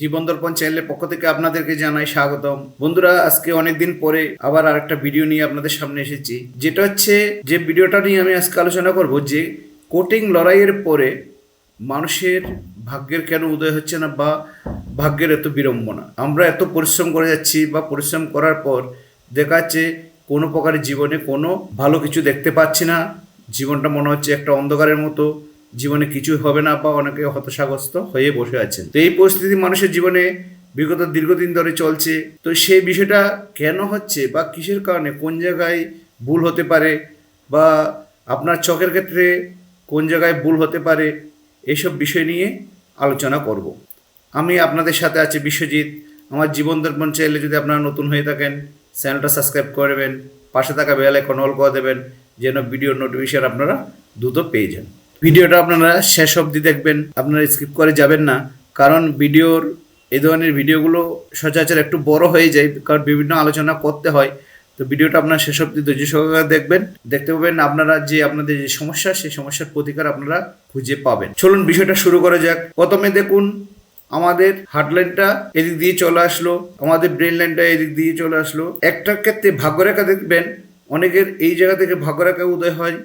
জীবন দর্পণ চ্যানেলের পক্ষ থেকে আপনাদেরকে জানাই স্বাগতম। বন্ধুরা, আজকে অনেকদিন পরে আবার আরেকটা ভিডিও নিয়ে আপনাদের সামনে এসেছি। যেটা হচ্ছে যে ভিডিওটা নিয়ে আমি আজকে আলোচনা করব যে কোটিং লড়াইয়ের পরে মানুষের ভাগ্যের কেন উদয় হচ্ছে না বা ভাগ্যের এত বিড়ম্বনা। আমরা এত পরিশ্রম করে যাচ্ছি বা পরিশ্রম করার পর দেখা যাচ্ছে কোনো প্রকারের জীবনে কোনো ভালো কিছু দেখতে পাচ্ছি না। জীবনটা মনে হচ্ছে একটা অন্ধকারের মতো। জীবনে কিছুই হবে না বা অনেকে হতাশাগ্রস্ত হয়ে বসে আছেন। তো এই পরিস্থিতি মানুষের জীবনে বিগত দীর্ঘদিন ধরে চলছে। তো সেই বিষয়টা কেন হচ্ছে বা কিসের কারণে, কোন জায়গায় ভুল হতে পারে বা আপনার চকের ক্ষেত্রে কোন জায়গায় ভুল হতে পারে, এসব বিষয় নিয়ে আলোচনা করব। আমি আপনাদের সাথে আছি বিশ্বজিৎ। আমার জীবন দর্পণ চ্যানেলে যদি আপনারা নতুন হয়ে থাকেন, চ্যানেলটা সাবস্ক্রাইব করে করবেন পাশে থাকা বেল আইকন অল করে দেবেন, যেন ভিডিওর নোটিফিকেশন আপনারা দ্রুত পেয়ে যান। ভিডিওটা আপনারা শেষ অবধি দেখবেন, আপনারা স্কিপ করে যাবেন না, কারণ ভিডিওর, এই ধরনের ভিডিওগুলো সচরাচর একটু বড় হয়ে যায়, কারণ বিভিন্ন আলোচনা করতে হয়, তো ভিডিওটা আপনারা শেষ অবধি ধৈর্য সহকারে দেখবেন, দেখতে পাবেন আপনারা যে আপনাদের যে সমস্যা, সেই সমস্যার প্রতিকার আপনারা খুঁজে পাবেন। চলুন বিষয়টা শুরু করা যাক। প্রথমে দেখুন, আমাদের হার্ট লাইনটা এদিক দিয়ে চলে আসলো, আমাদের ব্রেন লাইনটা এদিক দিয়ে চলে আসলো। একটা ক্ষেত্রে ভাগ্যরেখা দেখবেন, অনেকের এই জায়গা থেকে ভাগ্যরেখা উদয় হয়,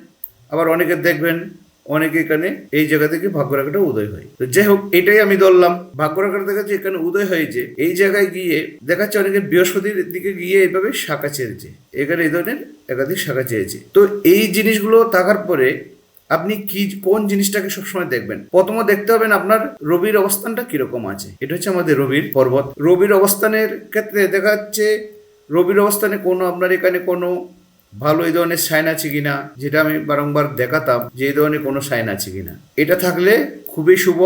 আবার অনেকের দেখবেন অনেকে এখানে এই জায়গা থেকে ভাগ্যরেখাটা উদয় হয়। তো যাই হোক, এটাই আমি ধরলাম। ভাগ্যরেখাটা দেখাচ্ছে এখানে উদয় হয়েছে এই জায়গায় গিয়ে দেখাচ্ছে অনেকের বৃহস্পতির দিকে গিয়ে এইভাবে শাখা ছেড়েছে। এখানে এই ধরনের একাধিক শাখা চেয়েছে তো এই জিনিসগুলো থাকার পরে আপনি কি, কোন জিনিসটাকে সবসময় দেখবেন? প্রথমে দেখতে হবেন আপনার রবির অবস্থানটা কীরকম আছে। এটা হচ্ছে আমাদের রবির পর্বত। রবির অবস্থানের ক্ষেত্রে দেখা যাচ্ছে, রবির অবস্থানে কোনো আপনার এখানে কোনো ভালো এই ধরনের সাইন আছে কিনা, যেটা আমি বারংবার দেখাতাম যে এই ধরনের কোনো সাইন আছে কিনা। এটা থাকলে খুবই শুভ।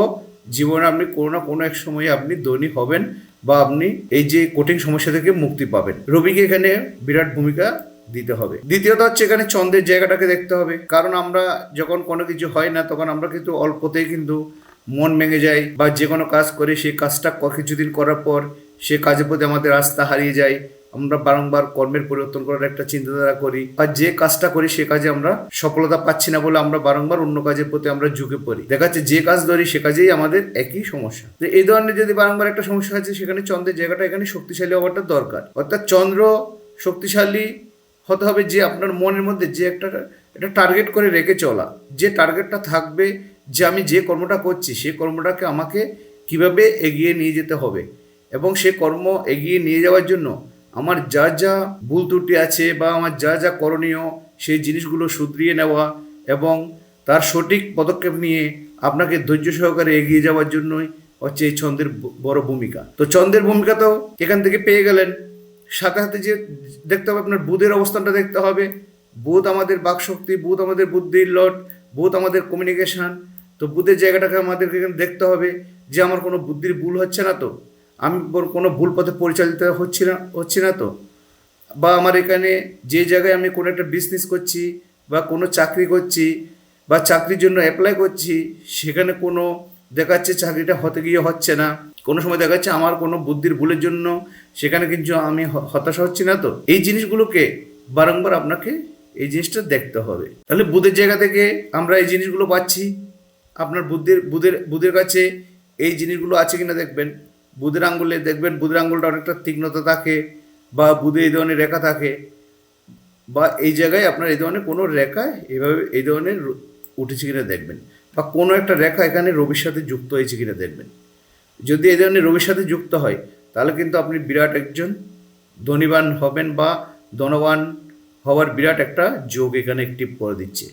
জীবনে আপনি কোনো না কোনো এক সময়ে আপনি দৈনিক হবেন বা আপনি এই যে কঠিন সমস্যা থেকে মুক্তি পাবেন। রবিকে এখানে বিরাট ভূমিকা দিতে হবে। দ্বিতীয়ত হচ্ছে এখানে চন্দ্রের জায়গাটাকে দেখতে হবে। কারণ আমরা যখন কোনো কিছু হয় না, তখন আমরা কিন্তু অল্পতেই কিন্তু মন ভেঙে যায় বা যে কোনো কাজ করে সেই কাজটা কিছুদিন করার পর সে কাজের প্রতি আমাদের আস্থা হারিয়ে যায়। আমরা বারংবার কর্মের পরিবর্তন করার একটা চিন্তাধারা করি আর যে কাজটা করি সে কাজে আমরা সফলতা পাচ্ছি না বলে আমরা বারংবার অন্য কাজের প্রতি আমরা ঝুঁকে পড়ি। দেখা যাচ্ছে যে কাজ ধরি সে কাজেই আমাদের একই সমস্যা। তো এই ধরনের যদি বারংবার একটা সমস্যা আছে, সেখানে চন্দ্রের জায়গাটা এখানে শক্তিশালী হওয়াটা দরকার। অর্থাৎ চন্দ্র শক্তিশালী হতে হবে যে আপনার মনের মধ্যে যে একটা একটা টার্গেট করে রেখে চলা। যে টার্গেটটা থাকবে যে আমি যে কর্মটা করছি সেই কর্মটাকে আমাকে কীভাবে এগিয়ে নিয়ে যেতে হবে? এবং সে কর্ম এগিয়ে নিয়ে যাওয়ার জন্য আমার যা যা ভুল ত্রুটি আছে বা আমার যা যা করণীয়, সেই জিনিসগুলো শুধরিয়ে নেওয়া এবং তার সঠিক পদক্ষেপ নিয়ে আপনাকে ধৈর্য সহকারে এগিয়ে যাওয়ার জন্যই হচ্ছে এই ছন্দের বড় ভূমিকা। তো চন্দ্রের ভূমিকা তো এখান থেকে পেয়ে গেলেন। সাথে সাথে যে দেখতে হবে, আপনার বুধের অবস্থানটা দেখতে হবে। বুধ আমাদের বাকশক্তি, বুধ আমাদের বুদ্ধির লট, বুধ আমাদের কমিউনিকেশন তো বুধের জায়গাটাকে আমাদেরকে এখানে দেখতে হবে যে আমার কোনো বুদ্ধির ভুল হচ্ছে না তো। আমি কোনো ভুল পথে পরিচালিত হচ্ছি না হচ্ছি না তো। বা আমার এখানে যে জায়গায় আমি কোনো একটা বিজনেস করছি বা কোনো চাকরি করছি বা চাকরির জন্য অ্যাপ্লাই করছি, সেখানে কোনো দেখাচ্ছে চাকরিটা হতে গিয়ে হচ্ছে না। কোনো সময় দেখা যাচ্ছে আমার কোনো বুদ্ধির ভুলের জন্য, সেখানে কিন্তু আমি হতাশা হচ্ছি না তো। এই জিনিসগুলোকে বারংবার আপনাকে এই জিনিসটা দেখতে হবে। তাহলে বুধের জায়গা থেকে আমরা এই জিনিসগুলো পাচ্ছি। আপনার বুদ্ধির বুধের বুধের কাছে এই জিনিসগুলো আছে কিনা দেখবেন। বুধের আঙ্গুলে দেখবেন বুধের আঙ্গুলটা অনেকটা তীক্ষ্ণতা থাকে বা বুধে এই ধরনের রেখা থাকে। বা এই জায়গায় আপনার এই ধরনের কোনো রেখা এভাবে এই ধরনের উঠেছে কিনা দেখবেন বা কোনো একটা রেখা এখানে রবির সাথে যুক্ত হয়েছে কিনা দেখবেন। যদি এই ধরনের রবির সাথে যুক্ত হয়, তাহলে কিন্তু আপনি বিরাট একজন ধনীবান হবেন বা ধনবান হওয়ার বিরাট একটা যোগ এখানে অ্যাক্টিভ করে দিচ্ছে।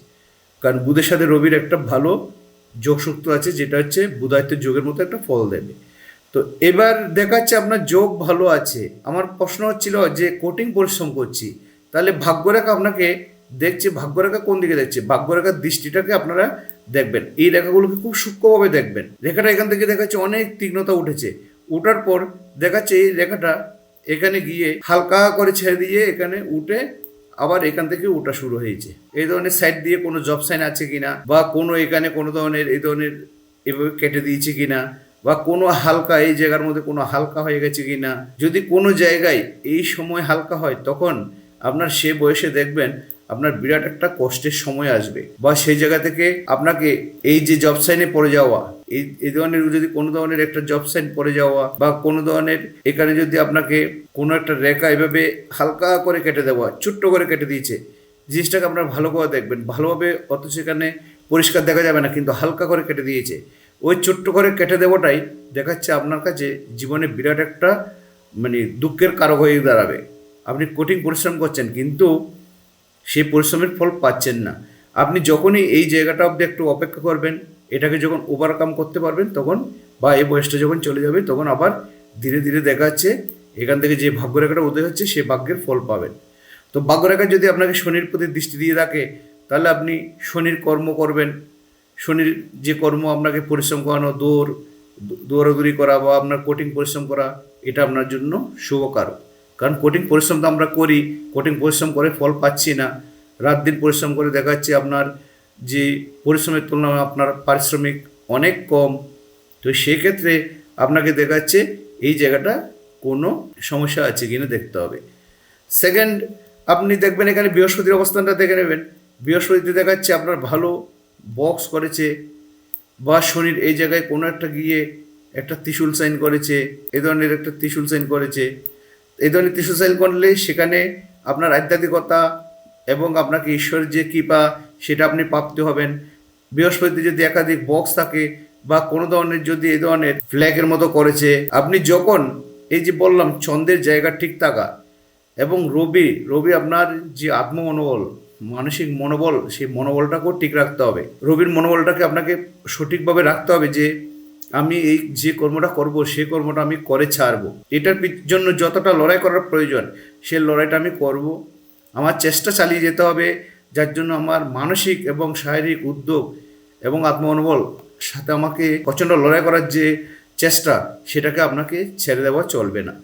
কারণ বুধের সাথে রবির একটা ভালো যোগসূত্র আছে, যেটা হচ্ছে বুধায়িত্বের যোগের মতো একটা ফল দেবে। তো এবার দেখাচ্ছে আপনার যোগ ভালো আছে। আমার প্রশ্ন হচ্ছিল যে কোটিং পরিশ্রম করছি, তাহলে ভাগ্যরেখা আপনাকে দেখছে, ভাগ্যরেখা কোন দিকে দেখছে? ভাগ্যরেখার দৃষ্টিটাকে আপনারা দেখবেন। এই রেখাগুলোকে খুব সূক্ষ্মভাবে দেখবেন। রেখাটা এখান থেকে দেখাচ্ছে অনেক তীক্ষ্ণতা উঠেছে। ওঠার পর দেখাচ্ছে এই রেখাটা এখানে গিয়ে হালকা করে ছেড়ে দিয়ে এখানে উঠে আবার এখান থেকে ওটা শুরু হয়েছে। এই ধরনের সাইড দিয়ে কোনো জব সাইন আছে কিনা? বা কোনো এখানে কোনো ধরনের এই ধরনের এভাবে কেটে দিয়েছে কিনা? বা কোনো হালকা, এই জায়গার মধ্যে কোনো হালকা হয়ে গেছে কিনা যদি কোনো জায়গায় এই সময় হালকা হয়, তখন আপনার সে বয়সে দেখবেন আপনার বিরাট একটা কষ্টের সময় আসবে। বা সেই জায়গা থেকে আপনাকে এই যে জব সাইনে পড়ে যাওয়া, এই এই ধরনের যদি কোনো ধরনের একটা জব সাইন পড়ে যাওয়া বা কোনো ধরনের এখানে যদি আপনাকে কোনো একটা রেখা এভাবে হালকা করে কেটে দেওয়া, ছোট্ট করে কেটে দিয়েছে, জিনিসটাকে আপনারা ভালো করে দেখবেন। ভালোভাবে অত সেখানে পরিষ্কার দেখা যাবে না, কিন্তু হালকা করে কেটে দিয়েছে। ওই ছোট্ট করে কেটে দেওয়াটাই দেখাচ্ছে আপনার কাছে জীবনে বিরাট একটা মানে দুঃখের কারক হয়ে দাঁড়াবে। আপনি কঠিন পরিশ্রম করছেন, কিন্তু সেই পরিশ্রমের ফল পাচ্ছেন না। আপনি যখনই এই জায়গাটা অব্দি একটু অপেক্ষা করবেন, এটাকে যখন ওভারকাম করতে পারবেন, তখন বা এই বয়সটা যখন চলে যাবে, তখন আবার ধীরে ধীরে দেখা যাচ্ছে এখান থেকে যে ভাগ্যরেখাটা উদয় হচ্ছে, সে ভাগ্যের ফল পাবেন। তো ভাগ্যরেখা যদি আপনাকে শনির প্রতি দৃষ্টি দিয়ে থাকে, তাহলে আপনি শনির কর্ম করবেন শনির যে কর্ম আপনাকে পরিশ্রম করানো, দৌড়, দৌড়াদৌড়ি করা বা আপনার কঠিন পরিশ্রম করা, এটা আপনার জন্য শুভকারক। কারণ কঠিন পরিশ্রম তো আমরা করি কঠিন পরিশ্রম করে ফল পাচ্ছি না। রাত দিন পরিশ্রম করে দেখা যাচ্ছে আপনার যে পরিশ্রমের তুলনায় আপনার পারিশ্রমিক অনেক কম। তো সেক্ষেত্রে আপনাকে দেখা যাচ্ছে এই জায়গাটা কোনো সমস্যা আছে কিনা দেখতে হবে। সেকেন্ড আপনি দেখবেন এখানে বৃহস্পতির অবস্থানটা দেখে নেবেন। বৃহস্পতিতে দেখা যাচ্ছে আপনার ভালো বক্স করেছে বা শনির এই জায়গায় কোনো একটা গিয়ে একটা ত্রিশূল সাইন করেছে, এ ধরনের একটা ত্রিশূল সাইন করেছে। এই ধরনের ত্রিশূল সাইন করলে সেখানে আপনার আধ্যাত্মিকতা এবং আপনাকে ঈশ্বরের যে কৃপা সেটা আপনি প্রাপ্তি হবেন। বৃহস্পতি যদি একাধিক বক্স থাকে বা কোনো ধরনের যদি এই ধরনের ফ্ল্যাগের মতো করেছে, আপনি যখন এই যে বললাম চন্দ্রের জায়গা ঠিক থাকা এবং রবি রবি আপনার যে আত্ম মনোবল মানসিক মনোবল, সেই মনোবলটাকেও ঠিক রাখতে হবে। রবির মনোবলটাকে আপনাকে সঠিকভাবে রাখতে হবে যে, আমি এই যে কর্মটা করব, সে কর্মটা আমি করে ছাড়বো। এটার জন্য যতটা লড়াই করার প্রয়োজন, সে লড়াইটা আমি করব। আমার চেষ্টা চালিয়ে যেতে হবে, যার জন্য আমার মানসিক এবং শারীরিক উদ্যোগ এবং আত্মমনোবল সাথে আমাকে প্রচণ্ড লড়াই করার যে চেষ্টা, সেটাকে আপনাকে ছেড়ে দেওয়া চলবে না।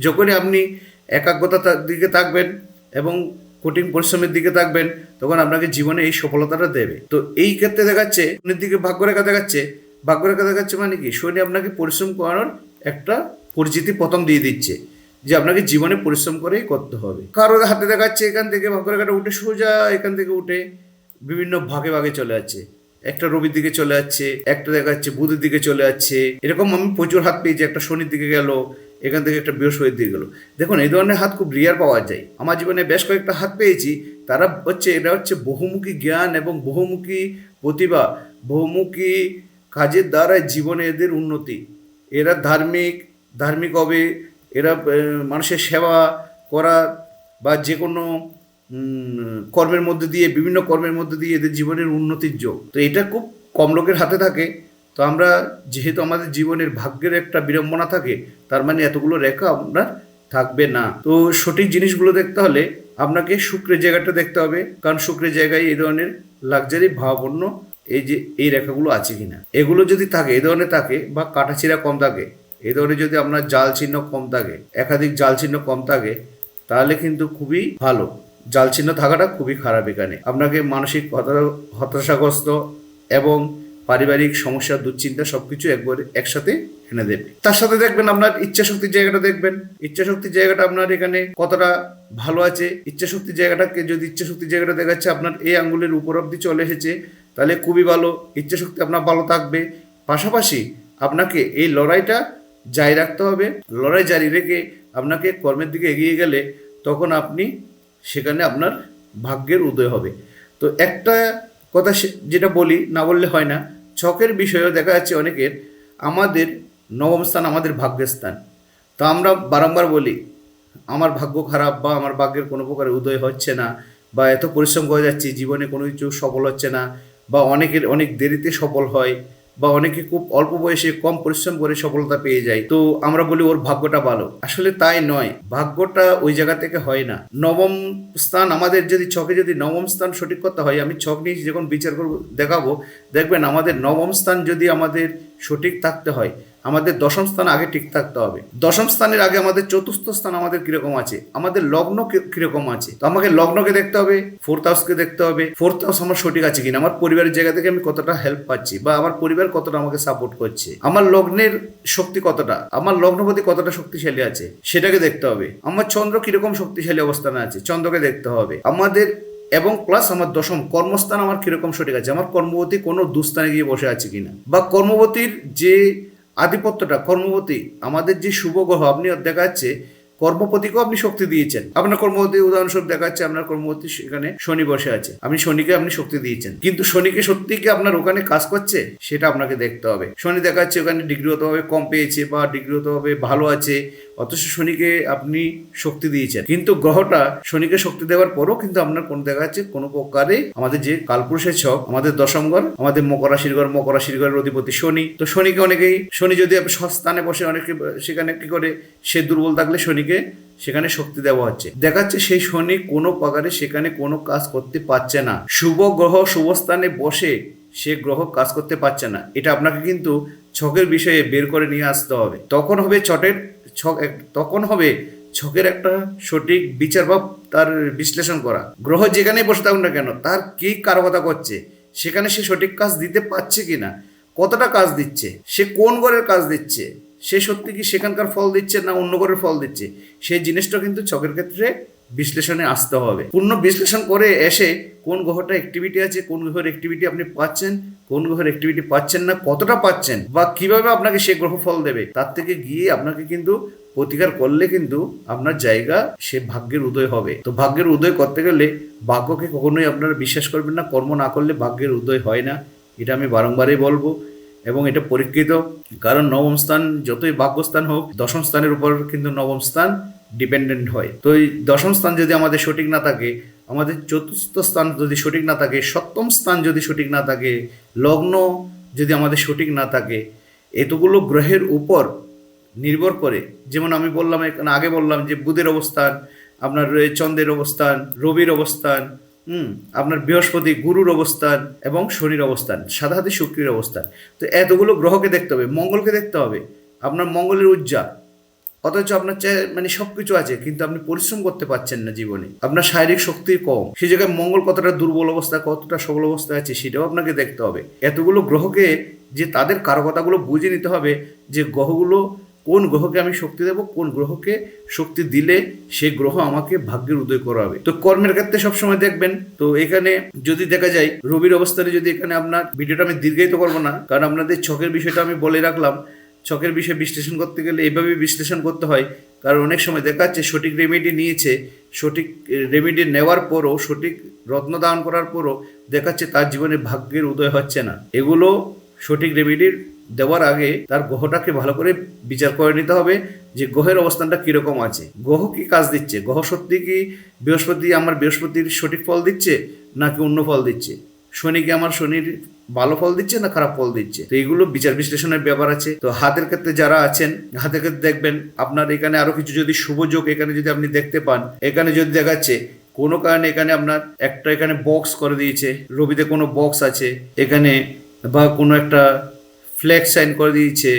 যখনই আপনি একাগ্রতার দিকে থাকবেন এবং কঠিন পরিশ্রমের দিকে থাকবেন তখন আপনাকে জীবনে এই সফলতাটা দেবে। তো এই ক্ষেত্রে দেখাচ্ছে শনির দিকে ভাগ্যরেখা দেখাচ্ছে ভাগ্যরেখা দেখাচ্ছে মানে কি? শনি আপনাকে পরিশ্রম করানোর একটা পরিচিতি প্রথম দিয়ে দিচ্ছে, যে আপনাকে জীবনে পরিশ্রম করেই করতে হবে। কারোর হাতে দেখাচ্ছে, এখান থেকে ভাগ্যরেখাটা উঠে সোজা, এখান থেকে উঠে বিভিন্ন ভাগে ভাগে চলে যাচ্ছে। একটা রবির দিকে চলে যাচ্ছে, একটা দেখা যাচ্ছে বুধের দিকে চলে যাচ্ছে। এরকম আমি প্রচুর হাত পেয়েছি, একটা শনির দিকে গেল এখান থেকে একটা বৃহস্পতির দিয়ে গেলো। দেখুন, এই ধরনের হাত খুব রিয়ার পাওয়া যায়। আমার জীবনে বেশ কয়েকটা হাত পেয়েছি। তারা হচ্ছে এটা হচ্ছে বহুমুখী জ্ঞান এবং বহুমুখী প্রতিভা, বহুমুখী কাজের দ্বারা জীবনে এদের উন্নতি। এরা ধার্মিক ধার্মিক হবে, এরা মানুষের সেবা করা বা যে কোনো কর্মের মধ্যে দিয়ে, বিভিন্ন কর্মের মধ্যে দিয়ে এদের জীবনের উন্নতির যোগ। তো এটা খুব কম লোকের হাতে থাকে। তো আমরা যেহেতু আমাদের জীবনের ভাগ্যের একটা বিড়ম্বনা থাকে, তার মানে এতগুলো রেখা আপনার থাকবে না। তো সঠিক জিনিসগুলো দেখতে হলে আপনাকে শুক্রের জায়গাটা দেখতে হবে, কারণ শুক্রের জায়গায় এই ধরনের লাক্সারি ভাবাপন্ন এই যে এই রেখাগুলো আছে কিনা। এগুলো যদি থাকে, এই ধরনের থাকে বা কাটাছিরা কম থাকে, এই ধরনের যদি আপনার জাল চিহ্ন কম থাকে, একাধিক জাল চিহ্ন কম থাকে, তাহলে কিন্তু খুবই ভালো। জাল চিহ্ন থাকাটা খুবই খারাপ এখানে। আপনাকে মানসিক হতাশাগ্রস্ত এবং পারিবারিক সমস্যা, দুশ্চিন্তা সবকিছু একবারে একসাথে এনে দেবে। তার সাথে দেখবেন আপনার ইচ্ছা শক্তির জায়গাটা দেখবেন। ইচ্ছা শক্তির জায়গাটা আপনার এখানে কতটা ভালো আছে। ইচ্ছা শক্তির জায়গাটাকে যদি ইচ্ছা শক্তির জায়গাটা দেখাচ্ছে আপনার এই আঙ্গুলের উপর অব্দি চলে এসেছে, তাহলে খুবই ভালো। ইচ্ছা শক্তি আপনার ভালো থাকবে। পাশাপাশি আপনাকে এই লড়াইটা জারি রাখতে হবে। লড়াই জারি রেখে আপনাকে কর্মের দিকে এগিয়ে গেলে তখন আপনি সেখানে আপনার ভাগ্যের উদয় হবে। তো একটা কথা যেটা বলি না বললে হয় না। ছকের বিষয়েও দেখা যাচ্ছে অনেকের, আমাদের নবম স্থান আমাদের ভাগ্যের স্থান। তো আমরা বারংবার বলি, আমার ভাগ্য খারাপ বা আমার ভাগ্যের কোনো প্রকার উদয় হচ্ছে না বা এত পরিশ্রম করে যাচ্ছি, জীবনে কোনো কিছু সফল হচ্ছে না বা অনেকের, অনেক দেরিতে সফল হয়। বা অনেকে খুব অল্প বয়সে কম পরিশ্রম করে সফলতা পেয়ে যায়। তো আমরা বলি ওর ভাগ্যটা ভালো। আসলে তাই নয়। ভাগ্যটা ওই জায়গা থেকে হয় না। নবম স্থান আমাদের যদি ছকে যদি নবম স্থান সঠিক কথা হয়, আমি ছক নিয়ে যখন বিচার করব, দেখাবো, দেখবেন আমাদের নবম স্থান যদি আমাদের সঠিক থাকতে হয় আমাদের দশম স্থান আগে ঠিক থাকতে হবে। দশম স্থানের আগে আমাদের চতুর্থ স্থান আমাদের কীরকম আছে? আমাদের লগ্ন কীরকম আছে? তো আমাকে লগ্নকে দেখতে হবে ফোর্থ হাউসকে দেখতে হবে। ফোর্থ হাউস আমার সঠিক আছে কিনা? আমার পরিবারের জায়গা থেকে আমি কতটা হেল্প পাচ্ছি? বা আমার পরিবার কতটা আমাকে সাপোর্ট করছে? আমার লগ্নের শক্তি কতটা? আমার লগ্নপতি কতটা শক্তিশালী আছে? সেটাকে দেখতে হবে। আমার চন্দ্র কীরকম শক্তিশালী অবস্থানে আছে? চন্দ্রকে দেখতে হবে। আমাদের এবং প্লাস আমার দশম কর্মস্থান আমার কীরকম সঠিক আছে? আমার কর্মবতী কোনো দুস্থানে গিয়ে বসে আছে কিনা? বা কর্মবতীর যে আধিপত্যটা, কর্মপতি, আমাদের যে শুভ গ্রহ, আপনি দেখাচ্ছে, কর্মপতিকেও আপনি শক্তি দিয়েছেন। আপনার কর্মপতি উদাহরণস্বরূপ দেখাচ্ছে, আপনার কর্মপতি সেখানে শনি বসে আছে। আপনি শনিকে আপনি শক্তি দিয়েছেন। কিন্তু শনিকে সত্যি কি আপনার ওখানে কাজ করছে? সেটা আপনাকে দেখতে হবে। শনি দেখাচ্ছে ওখানে ডিগ্রিগতভাবে কম পেয়েছে বা ডিগ্রিগতভাবে ভালো আছে অথচ শনিকে আপনি শক্তি দিয়েছেন। কিন্তু গ্রহটা শনিকে শক্তি দেওয়ার পরও কিন্তু আপনার কোন দেখা যাচ্ছে কোনো প্রকারে আমাদের যে কালপুরুষের ছক, আমাদের দশম ঘর, আমাদের মকর রাশির ঘর, মকর রাশির ঘরের অধিপতি শনি। তো শনিকে অনেকেই, শনি যদি আপনি সস্থানে বসে অনেকে, সেখানে কি করে, সে দুর্বল থাকলে শনিকে সেখানে শক্তি দেওয়া হচ্ছে। দেখাচ্ছে সেই শনি কোনো প্রকারে সেখানে কোনো কাজ করতে পারছে না। শুভ গ্রহ শুভ স্থানে বসে সে গ্রহ কাজ করতে পারছে না। এটা আপনাকে কিন্তু ছকের বিষয়ে বের করে নিয়ে আসতে হবে। তখন হবে ছটের ছক তখন হবে ছকের একটা সঠিক বিচার বা তার বিশ্লেষণ করা। গ্রহ যেখানেই বসে থাকুন না কেন, তার কি কারকতা করছে, সেখানে সে সঠিক কাজ দিতে পারছে কি না কতটা কাজ দিচ্ছে, সে কোন ঘরের কাজ দিচ্ছে, সে সত্যি কি সেখানকার ফল দিচ্ছে না অন্য ঘরের ফল দিচ্ছে, সেই জিনিসটা কিন্তু ছকের ক্ষেত্রে বিশ্লেষণে আসতে হবে। পূর্ণ বিশ্লেষণ করে এসে কোন গ্রহটা অ্যাক্টিভিটি আছে, কোন গ্রহের অ্যাক্টিভিটি আপনি পাচ্ছেন, কোন গ্রহের অ্যাক্টিভিটি পাচ্ছেন না, কতটা পাচ্ছেন বা কীভাবে আপনাকে সে গ্রহ ফল দেবে, তার থেকে গিয়ে আপনাকে কিন্তু প্রতিকার করলে কিন্তু আপনার জায়গা সে ভাগ্যের উদয় হবে। তো ভাগ্যের উদয় করতে গেলে ভাগ্যকে কখনোই আপনারা বিশ্বাস করবেন না, কর্ম না করলে ভাগ্যের উদয় হয় না। এটা আমি বারংবারই বলব এবং এটা পরীক্ষিত। কারণ নবম স্থান যতই ভাগ্যস্থান হোক, দশম স্থানের উপর কিন্তু নবম স্থান ডিপেন্ডেন্ট হয়। তো এই দশম স্থান যদি আমাদের সঠিক না থাকে, আমাদের চতুর্থ স্থান যদি সঠিক না থাকে, সপ্তম স্থান যদি সঠিক না থাকে, লগ্ন যদি আমাদের সঠিক না থাকে, এতগুলো গ্রহের উপর নির্ভর করে। যেমন আমি বললাম, এখানে আগে বললাম যে বুধের অবস্থান, আপনার চন্দ্রের অবস্থান, রবির অবস্থান, হুম, আপনার বৃহস্পতি গুরুর অবস্থান এবং শনির অবস্থান সাধারণত শুক্রের অবস্থান। তো এতগুলো গ্রহকে দেখতে হবে, মঙ্গলকে দেখতে হবে। আপনার মঙ্গলের উজ্জা অথচ আপনার চেয়ে মানে সব কিছু আছে, কিন্তু আপনি পরিশ্রম করতে পারছেন না জীবনে। আপনার শারীরিক শক্তি কম সেই জায়গায় মঙ্গল কতটা দুর্বল অবস্থা, কতটা সবল অবস্থা আছে, সেটাও আপনাকে দেখতে হবে। এতগুলো গ্রহকে যে তাদের কারকতাগুলো বুঝে নিতে হবে, যে গ্রহগুলো, কোন গ্রহকে আমি শক্তি দেব, কোন গ্রহকে শক্তি দিলে সেই গ্রহ আমাকে ভাগ্যের উদয় করাবে। তো কর্মের ক্ষেত্রে সবসময় দেখবেন, তো এখানে যদি দেখা যায়, রবির অবস্থানে যদি এখানে আপনার, ভিডিওটা আমি দীর্ঘায়িত করব না, কারণ আপনাদের ছকের বিষয়টা আমি বলে রাখলাম ছকের বিষয়ে বিশ্লেষণ করতে গেলে এইভাবে বিশ্লেষণ করতে হয়। কারণ অনেক সময় দেখা যাচ্ছে সঠিক রেমেডি নিয়েছে, সঠিক রেমেডি নেওয়ার পরও, সঠিক রত্ন দান করার পরও দেখাচ্ছে তার জীবনে ভাগ্যের উদয় হচ্ছে না। এগুলো সঠিক রেমেডির দেওয়ার আগে তার গ্রহটাকে ভালো করে বিচার করে নিতে হবে যে গ্রহের অবস্থানটা কীরকম আছে। গ্রহ কি কাজ দিচ্ছে? গ্রহ সত্যি কি বৃহস্পতি আমার বৃহস্পতির সঠিক ফল দিচ্ছে নাকি অন্য ফল দিচ্ছে? শনি কি আমার শনির ভালো ফল দিচ্ছে না খারাপ ফল দিচ্ছে? তো এইগুলো বিচার বিশ্লেষণের ব্যাপার আছে। তো হাতের ক্ষেত্রে যারা আছেন, হাতের ক্ষেত্রে দেখবেন আপনার এখানে আরও কিছু যদি শুভ যোগ এখানে যদি আপনি দেখতে পান, এখানে যদি দেখাচ্ছে, কোনো কারণে এখানে আপনার একটা এখানে বক্স করে দিয়েছে, রবিতে কোনো বক্স আছে, এখানে বা কোনো একটা ফ্ল্যাগ সাইন করে দিয়েছে,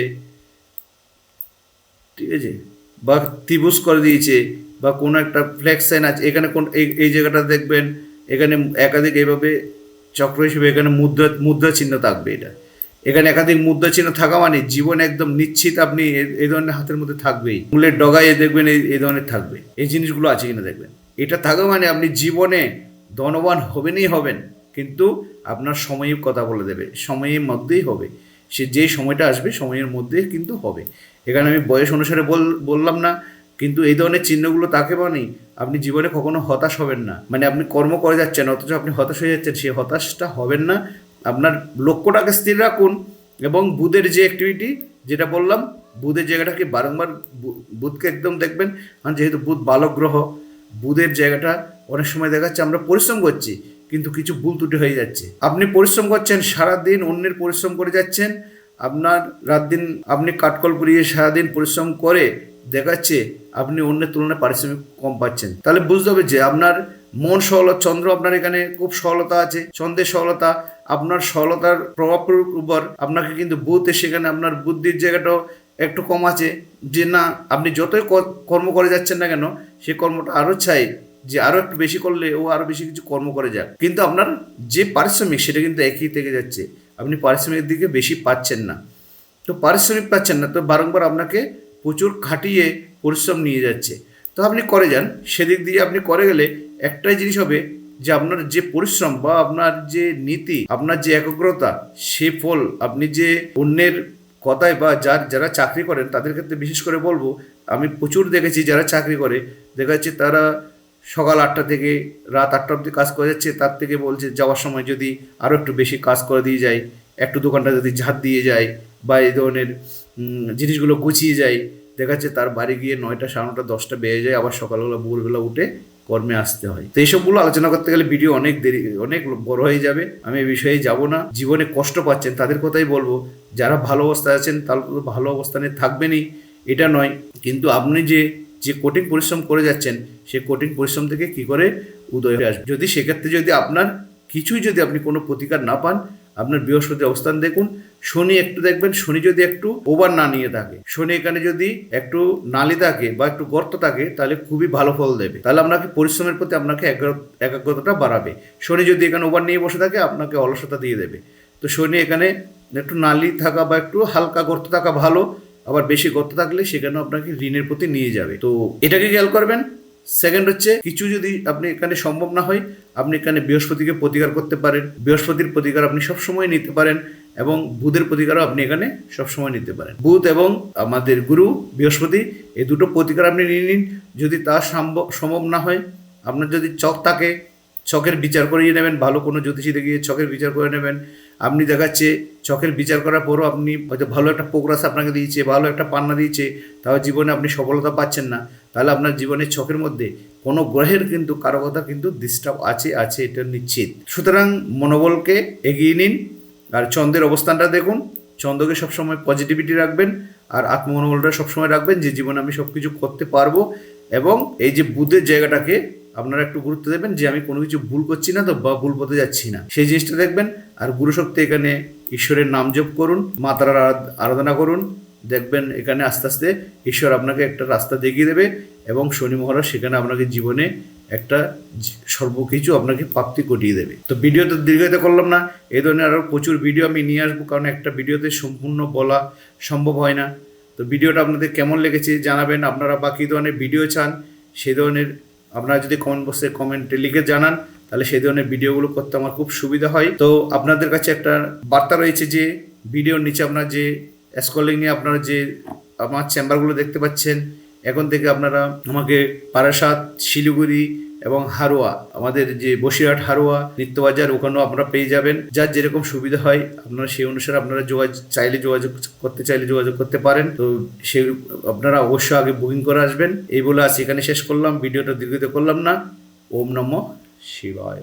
ঠিক আছে? বা ত্রিভুজ করে দিয়েছে, বা কোনো একটা ফ্ল্যাগ সাইন আছে, এখানে কোন, এই এই জায়গাটা দেখবেন, এখানে একাধিক এইভাবে চক্র হিসেবে এখানে মুদ্রা মুদ্রা চিহ্ন থাকবে এটা। এখানে একাধিক মুদ্রা চিহ্ন থাকা মানে জীবন একদম নিশ্চিত আপনি এই ধরনের হাতের মধ্যে থাকবেই। মূলের ডগায় দেখবেন এই ধরনের থাকবে। এই জিনিসগুলো আছে কিনা দেখবেন। এটা থাকা মানে আপনি জীবনে ধনবান হবেনই হবেন, কিন্তু আপনার সময়ের কথা বলে দেবে। সময়ের মধ্যেই হবে। সে যে সময়টা আসবে, সময়ের মধ্যেই কিন্তু হবে। এখানে আমি বয়স অনুসারে বল, বললাম না, কিন্তু এই ধরনের চিহ্নগুলো তাকে মানে আপনি জীবনে কখনো হতাশ হবেন না। মানে আপনি কর্ম করে যাচ্ছেন, অথচ আপনি হতাশ হয়ে যাচ্ছেন, সেই হতাশটা হবেন না। আপনার লক্ষ্যটাকে স্থির রাখুন এবং বুধের যে অ্যাক্টিভিটি যেটা বললাম, বুধের জায়গাটাকে বারংবার বুধকে একদম দেখবেন, কারণ যেহেতু বুধ বালক গ্রহ, বুধের জায়গাটা অনেক সময় দেখা যাচ্ছে আমরা পরিশ্রম করছি, কিন্তু কিছু ভুল ত্রুটি হয়ে যাচ্ছে। আপনি পরিশ্রম করছেন, সারাদিন অন্যের পরিশ্রম করে যাচ্ছেন, আপনার রাত দিন আপনি কাঠকল পুড়িয়ে সারাদিন পরিশ্রম করে দেখাচ্ছে আপনি অন্যের তুলনায় পারিশ্রমিক কম পাচ্ছেন। তাহলে বুঝতে হবে যে আপনার মন সহলত চন্দ্র আপনার এখানে খুব সহলতা আছে, চন্দ্রের সহলতা আপনার সহলতার প্রভাবের উপর আপনাকে কিন্তু বুধ সেখানে আপনার বুদ্ধির জায়গাটাও একটু কম আছে, যে না, আপনি যতই কর্ম করে যাচ্ছেন না কেন, সে কর্মটা আরও চাই যে আরও একটু বেশি করলে ও আরও বেশি কিছু কর্ম করে যাক। কিন্তু আপনার যে পারিশ্রমিক, সেটা কিন্তু একই থেকে যাচ্ছে। আপনি পারিশ্রমিকের দিকে বেশি পাচ্ছেন না। তো পারিশ্রমিক পাচ্ছেন না, তো বারংবার আপনাকে প্রচুর খাটিয়ে পরিশ্রম নিয়ে যাচ্ছে। তো আপনি করে যান, সেদিক দিয়ে আপনি করে গেলে একটাই জিনিস হবে যে আপনার যে পরিশ্রম বা আপনার যে নীতি, আপনার যে একাগ্রতা, সে ফল আপনি যে অন্যের কথায় বা যার, যারা চাকরি করেন তাদের ক্ষেত্রে বিশেষ করে বলব, আমি প্রচুর দেখেছি যারা চাকরি করে, দেখা যাচ্ছে তারা সকাল আটটা থেকে রাত আটটা অবধি কাজ করে যাচ্ছে, তার থেকে বলছে যাওয়ার সময় যদি আরও একটু বেশি কাজ করে দিয়ে যায়, একটু দোকানটা যদি ঝাঁট দিয়ে যায় বা এই ধরনের জিনিসগুলো গুছিয়ে যায় দেখা যাচ্ছে তার বাড়ি গিয়ে নয়টা সাড়ে নটা দশটা বেজে যায়। আবার সকালবেলা, ভোরবেলা উঠে কর্মে আসতে হয়। তো এইসবগুলো আলোচনা করতে গেলে ভিডিও অনেক দেরি, অনেক বড় হয়ে যাবে। আমি এই বিষয়ে যাব না। জীবনে কষ্ট পাচ্ছেন, তাদের কথাই বলব। যারা ভালো অবস্থায় আছেন, তারা তো ভালো অবস্থানে থাকবেনই। এটা নয়। কিন্তু আপনি যে যে কঠিন পরিশ্রম করে যাচ্ছেন সেই কঠিন পরিশ্রম থেকে কি করে উদয় হয়ে আসবে? যদি সেক্ষেত্রে যদি আপনার কিছুই যদি আপনি কোনো প্রতিকার না পান আপনার বৃহস্পতি অবস্থান দেখুন। শনি একটু দেখবেন, শনি যদি একটু ওভার না নিয়ে থাকে, শনি এখানে যদি একটু নালি থাকে বা একটু গর্ত থাকে, তাহলে খুবই ভালো ফল দেবে। তাহলে আপনাকে পরিশ্রমের প্রতি আপনাকে একাগ্র- একাগ্রতাটা বাড়াবে। শনি যদি এখানে ওভার নিয়ে বসে থাকে, আপনাকে অলসতা দিয়ে দেবে। তো শনি এখানে একটু নালি থাকা বা একটু হালকা গর্ত থাকা ভালো, আবার বেশি গর্ত থাকলে সেখানে আপনাকে ঋণের প্রতি নিয়ে যাবে। তো এটাকে খেয়াল করবেন। সেকেন্ড হচ্ছে, কিছু যদি আপনি এখানে সম্ভব না হয়, আপনি এখানে বৃহস্পতিকে প্রতিকার করতে পারেন। বৃহস্পতির প্রতিকার আপনি সবসময় নিতে পারেন এবং বুধের প্রতিকারও আপনি এখানে সবসময় নিতে পারেন। বুধ এবং আমাদের গুরু বৃহস্পতি, এই দুটো প্রতিকার আপনি নিয়ে নিন। যদি তা সম্ভব সম্ভব না হয়, আপনার যদি চক থাকে ছকের বিচার করিয়ে নেবেন, ভালো কোনো জ্যোতিষীতে গিয়ে ছকের বিচার করে নেবেন আপনি দেখাচ্ছে ছকের বিচার করার পরও আপনি হয়তো ভালো একটা প্রোগ্রাস আপনাকে দিয়েছে, ভালো একটা পান্না দিয়েছে, তাও জীবনে আপনি সফলতা পাচ্ছেন না। তাহলে আপনার জীবনের ছকের মধ্যে কোনো গ্রহের কিন্তু কারও কথা কিন্তু ডিস্টার্ব আছে আছে, এটা নিশ্চিত। সুতরাং মনোবলকে এগিয়ে নিন, আর চন্দ্রের অবস্থানটা দেখুন। চন্দ্রকে সবসময় পজিটিভিটি রাখবেন, আর আত্মমনোবলটা সবসময় রাখবেন যে জীবনে আমি সব কিছু করতে পারব, এবং এই যে বুধের জায়গাটাকে আপনারা একটু গুরুত্ব দেবেন যে আমি কোনো কিছু ভুল করছি না তো বা ভুল পথে যাচ্ছি না। সেই জিনিসটা দেখবেন আর গুরুশক্তি এখানে ঈশ্বরের নাম জপ করুন মাতার আরাধনা করুন। দেখবেন এখানে আস্তে আস্তে ঈশ্বর আপনাকে একটা রাস্তা দেখিয়ে দেবে এবং শনি মহারাজ সেখানে আপনাকে জীবনে একটা সর্বকিছু আপনাকে প্রাপ্তি ঘটিয়ে দেবে। তো ভিডিও তো দীর্ঘায়িত করলাম না এই ধরনের আরও প্রচুর ভিডিও আমি নিয়ে আসব কারণ একটা ভিডিওতে সম্পূর্ণ বলা সম্ভব হয় না। তো ভিডিওটা আপনাদের কেমন লেগেছে জানাবেন, আপনারা বাকি ধরনের ভিডিও চান সেই ধরনের আপনারা যদি কমেন্ট বক্সে কমেন্টে লিখে জানান তাহলে সেই ধরনের ভিডিওগুলো করতে আমার খুব সুবিধা হয়। তো আপনাদের কাছে একটা বার্তা রয়েছে যে, ভিডিওর নিচে আপনার যে স্কলিংয়ে আপনারা যে আমার চেম্বারগুলো দেখতে পাচ্ছেন, এখন থেকে আপনারা আমাকে পারাসাত, শিলিগুড়ি এবং হারোয়া, আমাদের যে বসিরহাট, হারোয়া, নিত্যবাজার, ওখানেও আপনারা পেয়ে যাবেন। যার যেরকম সুবিধা হয়, আপনারা সেই অনুসারে আপনারা যোগাযোগ, চাইলে যোগাযোগ করতে, চাইলে যোগাযোগ করতে পারেন। তো সে আপনারা অবশ্যই আগে বুকিং করে আসবেন। এই বলে আজ এখানে শেষ করলাম। ভিডিওটা দীর্ঘিত করলাম না। ওম নম। शिवाय